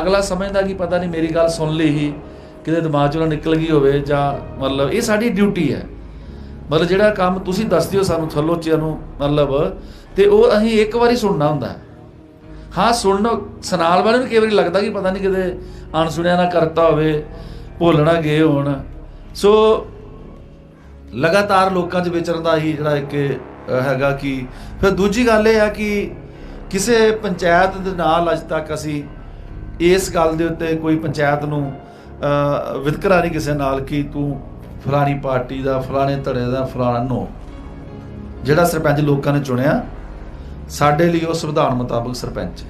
ਅਗਲਾ ਸਮਝਦਾ ਕਿ ਪਤਾ ਨਹੀਂ, ਮੇਰੀ ਗੱਲ ਸੁਣ ਲਈ ਹੀ, ਕਿਤੇ ਦਿਮਾਗ ਚੋਂ ਨਾ ਨਿਕਲ ਗਈ ਹੋਵੇ ਜਾਂ ਮਤਲਬ ਇਹ ਸਾਡੀ ਡਿਊਟੀ ਹੈ। ਮਤਲਬ ਜਿਹੜਾ ਕੰਮ ਤੁਸੀਂ ਦੱਸਦੇ ਹੋ ਸਾਨੂੰ ਥੱਲੋਚਿਆਂ ਨੂੰ, ਮਤਲਬ, ਤੇ ਉਹ ਅਸੀਂ ਇੱਕ ਵਾਰੀ ਸੁਣਨਾ ਹੁੰਦਾ ਹਾਂ। ਸੁਣਨ ਸੁਨਾਲ ਵਾਲੇ ਨੂੰ ਕਈ ਵਾਰੀ ਲੱਗਦਾ ਕਿ ਪਤਾ ਨਹੀਂ ਕਿਤੇ ਅਣਸੁਣਿਆ ਨਾ ਕਰਤਾ ਹੋਵੇ, ਭੁੱਲਣਾ ਗਏ ਹੋਣ। ਸੋ, ਲਗਾਤਾਰ ਲੋਕਾਂ 'ਚ ਵਿਚਰਨ ਦਾ ਹੀ ਜਿਹੜਾ ਇੱਕ ਹੈਗਾ ਕਿ ਫਿਰ ਦੂਜੀ ਗੱਲ ਇਹ ਆ ਕਿ ਕਿਸੇ ਪੰਚਾਇਤ ਦੇ ਨਾਲ ਅੱਜ ਤੱਕ ਅਸੀਂ ਇਸ ਗੱਲ ਦੇ ਉੱਤੇ ਕੋਈ ਪੰਚਾਇਤ ਨੂੰ ਵਿਤਕਰਾ ਨਹੀਂ ਕਿਸੇ ਨਾਲ ਕਿ ਤੂੰ ਫਲਾਣੀ ਪਾਰਟੀ ਦਾ, ਫਲਾਣੇ ਧੜੇ ਦਾ, ਫਲਾਣਾ ਨੋ। ਜਿਹੜਾ ਸਰਪੰਚ ਲੋਕਾਂ ਨੇ ਚੁਣਿਆ, ਸਾਡੇ ਲਈ ਉਹ ਸੰਵਿਧਾਨ ਮੁਤਾਬਕ ਸਰਪੰਚ ਹੈ।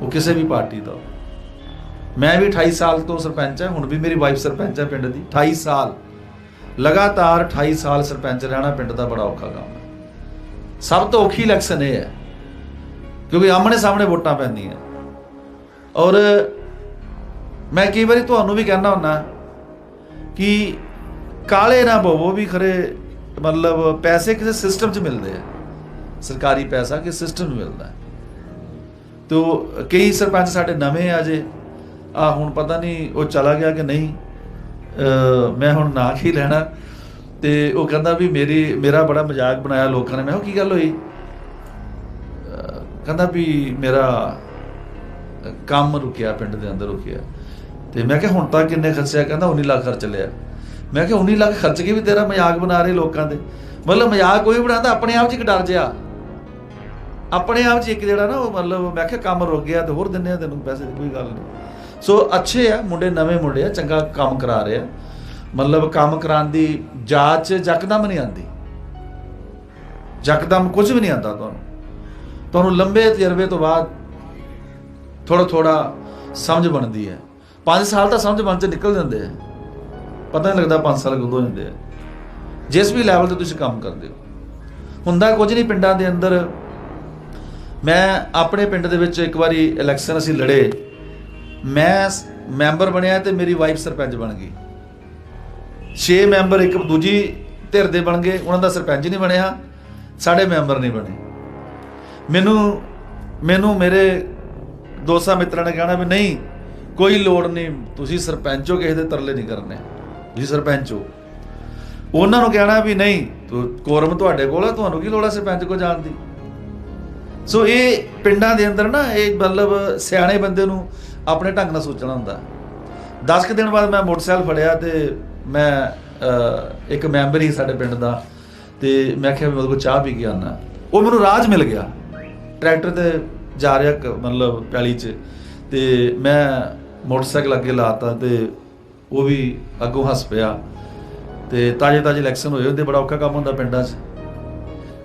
ਉਹ ਕਿਸੇ ਵੀ ਪਾਰਟੀ ਦਾ ਮੈਂ ਵੀ 28 ਸਾਲ ਤੋਂ ਸਰਪੰਚ ਹਾਂ, ਹੁਣ ਵੀ ਮੇਰੀ ਵਾਈਫ ਸਰਪੰਚ ਹੈ ਪਿੰਡ ਦੀ 28 ਸਾਲ। ਲਗਾਤਾਰ 28 ਸਾਲ ਸਰਪੰਚ ਰਹਿਣਾ ਪਿੰਡ ਦਾ ਬੜਾ ਔਖਾ ਕੰਮ ਹੈ। ਸਭ ਤੋਂ ਔਖੀ ਇਲੈਕਸ਼ਨ ਇਹ ਹੈ, ਕਿਉਂਕਿ ਆਮਣੇ ਸਾਹਮਣੇ ਵੋਟਾਂ ਪੈਂਦੀਆਂ। ਔਰ ਮੈਂ ਕਈ ਵਾਰੀ ਤੁਹਾਨੂੰ ਵੀ ਕਹਿੰਦਾ ਹੁੰਦਾ ਕਿ ਕਾਲੇ ਨਾ ਬਵੋ ਵੀ ਖਰੇ ਮਤਲਬ ਪੈਸੇ ਕਿਸੇ ਸਿਸਟਮ 'ਚ ਮਿਲਦੇ ਆ। ਸਰਕਾਰੀ ਪੈਸਾ ਕਿ ਸਿਸਟਮ 'ਚ ਮਿਲਦਾ। ਹੈ ਤੋ ਕਈ ਸਰਪੰਚ ਸਾਡੇ ਨਵੇਂ ਆ ਜੇ। ਆ ਹੁਣ ਪਤਾ ਨਹੀਂ ਉਹ ਚਲਾ ਗਿਆ ਕਿ ਨਹੀਂ। ਮੈਂ ਹੁਣ ਨਾ ਹੀ ਲੈਣਾ। ਤੇ ਉਹ ਕਹਿੰਦਾ ਵੀ ਮੇਰੀ, ਮੇਰਾ ਬੜਾ ਮਜ਼ਾਕ ਬਣਾਇਆ ਲੋਕਾਂ ਨੇ। ਮੈਂ ਕਿਹਾ ਕੀ ਗੱਲ ਹੋਈ? ਕਹਿੰਦਾ ਵੀ ਮੇਰਾ ਕੰਮ ਰੁਕਿਆ, ਪਿੰਡ ਦੇ ਅੰਦਰ ਰੁਕਿਆ। ਤੇ ਮੈਂ ਕਿਹਾ, ਹੁਣ ਤੱਕ ਕਿੰਨੇ ਖਰਚਿਆ? ਕਹਿੰਦਾ 19 ਲੱਖ ਖਰਚ ਲਿਆ। ਮੈਂ ਕਿਹਾ 19 ਲੱਖ ਖਰਚ ਕੇ ਵੀ ਤੇਰਾ ਮਜ਼ਾਕ ਬਣਾ ਰਹੇ ਲੋਕਾਂ ਦੇ? ਮਤਲਬ ਮਜ਼ਾਕ ਕੋਈ ਬਣਾਉਂਦਾ, ਆਪਣੇ ਆਪ 'ਚ ਇੱਕ ਡਰ ਜਿਆ ਆਪਣੇ ਆਪ 'ਚ ਇੱਕ ਜਿਹੜਾ ਨਾ, ਉਹ ਮਤਲਬ ਮੈਂ ਕਿਹਾ, ਕੰਮ ਰੁਕ ਗਿਆ ਤੇ ਹੋਰ ਦਿੰਨੇ ਆ ਤੈਨੂੰ ਪੈਸੇ ਦੀ ਕੋਈ ਗੱਲ ਨਹੀਂ। ਸੋ ਅੱਛੇ ਆ, ਮੁੰਡੇ ਨਵੇਂ ਮੁੰਡੇ ਆ, ਚੰਗਾ ਕੰਮ ਕਰਾ ਰਹੇ ਆ। ਮਤਲਬ ਕੰਮ ਕਰਾਉਣ ਦੀ ਜਾਂਚ ਜਕਦਮ ਨਹੀਂ ਆਂਦੀ ਜਕਦਮ ਕੁਝ ਵੀ ਨਹੀਂ ਆਂਦਾ ਤੁਹਾਨੂੰ। ਤੁਹਾਨੂੰ ਲੰਬੇ ਤਜਰਬੇ ਤੋਂ ਬਾਅਦ ਥੋੜਾ ਥੋੜਾ ਸਮਝ ਬਣਦੀ ਹੈ। 5 ਸਾਲ ਤਾਂ ਸਮਝ ਬਣ ਚ ਨਿਕਲ ਜਾਂਦੇ ਆ। ਪਤਾ ਨਹੀਂ ਲੱਗਦਾ 5 ਸਾਲ ਕਦੋਂ ਹੋ ਜਾਂਦੇ ਆ। ਜਿਸ ਵੀ ਲੈਵਲ ਤੇ ਤੁਸੀਂ ਕੰਮ ਕਰਦੇ ਹੋ। ਹੁੰਦਾ ਕੁਝ ਨਹੀਂ ਪਿੰਡਾਂ ਦੇ ਅੰਦਰ। ਮੈਂ ਆਪਣੇ ਪਿੰਡ ਦੇ ਵਿੱਚ ਇੱਕ ਵਾਰੀ ਇਲੈਕਸ਼ਨ ਅਸੀਂ ਲੜੇ। ਮੈਂ ਮੈਂਬਰ ਬਣਿਆ ਤੇ ਮੇਰੀ ਵਾਈਫ ਸਰਪੰਚ ਬਣ ਗਈ। 6 ਮੈਂਬਰ ਇੱਕ ਦੂਜੀ ਧਿਰ ਦੇ ਬਣ ਗਏ। ਉਹਨਾਂ ਦਾ ਸਰਪੰਚ ਨਹੀਂ ਬਣਿਆ। ਸਾਡੇ ਮੈਂਬਰ ਨਹੀਂ ਬਣੇ। ਮੈਨੂੰ ਮੈਨੂੰ ਮੇਰੇ ਦੋਸਤਾਂ ਮਿੱਤਰਾਂ ਨੇ ਕਹਿਣਾ ਵੀ ਨਹੀਂ, ਕੋਈ ਲੋੜ ਨਹੀਂ, ਤੁਸੀਂ ਸਰਪੰਚ ਹੋ, ਕਿਸੇ ਦੇ ਤਰਲੇ ਨਹੀਂ ਕਰਨੇ। ਤੁਸੀਂ ਸਰਪੰਚ ਹੋ। ਉਹਨਾਂ ਨੂੰ ਕਹਿਣਾ ਵੀ ਨਹੀਂ, ਤੂੰ ਕੋਰਮ ਤੁਹਾਡੇ ਕੋਲ ਹੈ ਤੁਹਾਨੂੰ ਕੀ ਲੋੜ ਹੈ ਸਰਪੰਚ ਕੋ ਜਾਣ ਦੀ? ਸੋ ਇਹ ਪਿੰਡਾਂ ਦੇ ਅੰਦਰ ਨਾ, ਇਹ ਮਤਲਬ ਸਿਆਣੇ ਬੰਦੇ ਨੂੰ ਆਪਣੇ ਢੰਗ ਨਾਲ ਸੋਚਣਾ ਹੁੰਦਾ। 10 ਕੁ ਦਿਨ ਬਾਅਦ ਮੈਂ ਮੋਟਰਸਾਈਕਲ ਫੜਿਆ ਤੇ ਮੈਂ ਇੱਕ ਮੈਂਬਰ ਹੀ ਸਾਡੇ ਪਿੰਡ ਦਾ, ਤੇ ਮੈਂ ਕਿਹਾ ਵੀ ਮੇਰੇ ਕੋਲ ਚਾਹ ਪੀ ਕੇ ਆਉਣਾ ਉਹ ਮੈਨੂੰ ਰਾਜ ਮਿਲ ਗਿਆ। ਟਰੈਕਟਰ ਤੇ ਜਾ ਰਿਹਾ ਮਤਲਬ ਪੈਲੀ 'ਚ। ਤੇ ਮੈਂ ਮੋਟਰਸਾਈਕਲ ਅੱਗੇ ਲਾਤਾ ਤੇ ਉਹ ਵੀ ਅੱਗੋਂ ਹੱਸ ਪਿਆ। ਤੇ ਤਾਜੇ ਤਾਜੇ ਇਲੈਕਸ਼ਨ ਹੋਏ ਹੁੰਦੇ ਬੜਾ ਔਖਾ ਕੰਮ ਹੁੰਦਾ ਪਿੰਡਾਂ 'ਚ।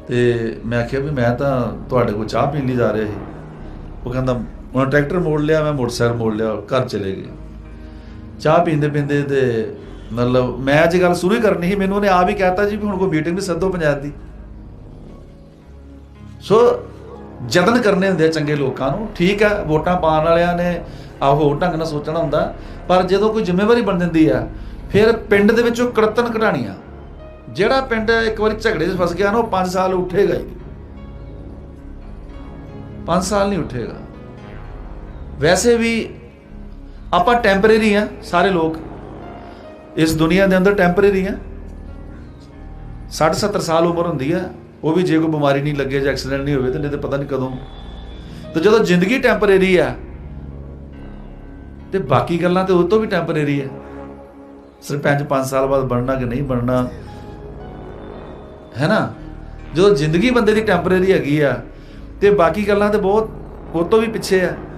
ਤੇ ਮੈਂ ਆਖਿਆ ਵੀ ਮੈਂ ਤਾਂ ਤੁਹਾਡੇ ਕੋਲ ਚਾਹ ਪੀਣ ਲਈ ਜਾ ਰਿਹਾ ਸੀ। ਉਹ ਕਹਿੰਦਾ ਉਹਨਾਂ ਟਰੈਕਟਰ ਮੋੜ ਲਿਆ, ਮੈਂ ਮੋਟਰਸਾਈਕਲ ਮੋੜ ਲਿਆ, ਘਰ ਚਲੇ ਗਏ। ਚਾਹ ਪੀਂਦੇ ਪੀਂਦੇ ਤੇ ਮਤਲਬ ਮੈਂ ਅੱਜ ਗੱਲ ਸ਼ੁਰੂ ਹੀ ਕਰਨੀ ਸੀ, ਮੈਨੂੰ ਉਹਨੇ ਆਪ ਹੀ ਕਹਿਤਾ ਜੀ ਵੀ ਹੁਣ ਕੋਈ ਮੀਟਿੰਗ ਵੀ ਸੱਦੋ ਪੰਜਾਬ ਦੀ। ਸੋ ਯਤਨ ਕਰਨੇ ਹੁੰਦੇ ਆ ਚੰਗੇ ਲੋਕਾਂ ਨੂੰ। ਠੀਕ ਹੈ, ਵੋਟਾਂ ਪਾਉਣ ਵਾਲਿਆਂ ਨੇ ਆਹੋ ਹੋਰ ਢੰਗ ਨਾਲ ਸੋਚਣਾ ਹੁੰਦਾ, ਪਰ ਜਦੋਂ ਕੋਈ ਜ਼ਿੰਮੇਵਾਰੀ ਬਣ ਜਾਂਦੀ ਆ ਫਿਰ ਪਿੰਡ ਦੇ ਵਿੱਚੋਂ ਕੜਤਨ ਕਢਾਣੀਆਂ ਜਿਹੜਾ ਪਿੰਡ ਇੱਕ ਵਾਰੀ ਝਗੜੇ 'ਚ ਫਸ ਗਿਆ ਨਾ, ਉਹ 5 ਸਾਲ ਉੱਠੇਗਾ ਹੀ। 5 ਸਾਲ ਨਹੀਂ ਉੱਠੇਗਾ। ਵੈਸੇ ਵੀ ਆਪਾਂ ਟੈਂਪਰੇਰੀ ਆ, ਸਾਰੇ ਲੋਕ। ਇਸ ਦੁਨੀਆ ਦੇ ਅੰਦਰ ਟੈਂਪਰੇਰੀ ਆ। 60 70 ਸਾਲ ਉਮਰ ਹੁੰਦੀ ਆ। ਉਹ ਵੀ ਜੇ ਕੋਈ ਬਿਮਾਰੀ ਨਹੀਂ ਲੱਗੇ ਜਾਂ ਐਕਸੀਡੈਂਟ ਨਹੀਂ ਹੋਵੇ ਤੇ ਨਹੀਂ ਤੇ ਪਤਾ ਨਹੀਂ ਕਦੋਂ। ਤੇ ਜਦੋਂ ਜ਼ਿੰਦਗੀ ਟੈਂਪਰੇਰੀ ਆ, ਤੇ ਬਾਕੀ ਗੱਲਾਂ ਤੇ ਉਹ ਤੋਂ ਵੀ ਟੈਂਪਰੇਰੀ ਆ। ਸਰਪੰਚ 5 ਸਾਲ ਬਾਅਦ ਬਣਨਾ ਕਿ ਨਹੀਂ ਬਣਨਾ, ਹੈ ਨਾ? ਜਦੋਂ ਜ਼ਿੰਦਗੀ ਬੰਦੇ ਦੀ ਟੈਂਪਰੇਰੀ ਹੈਗੀ ਆ, ਤੇ ਬਾਕੀ ਗੱਲਾਂ ਤੇ ਬਹੁਤ ਉਹ ਤੋਂ ਵੀ ਪਿੱਛੇ ਆ।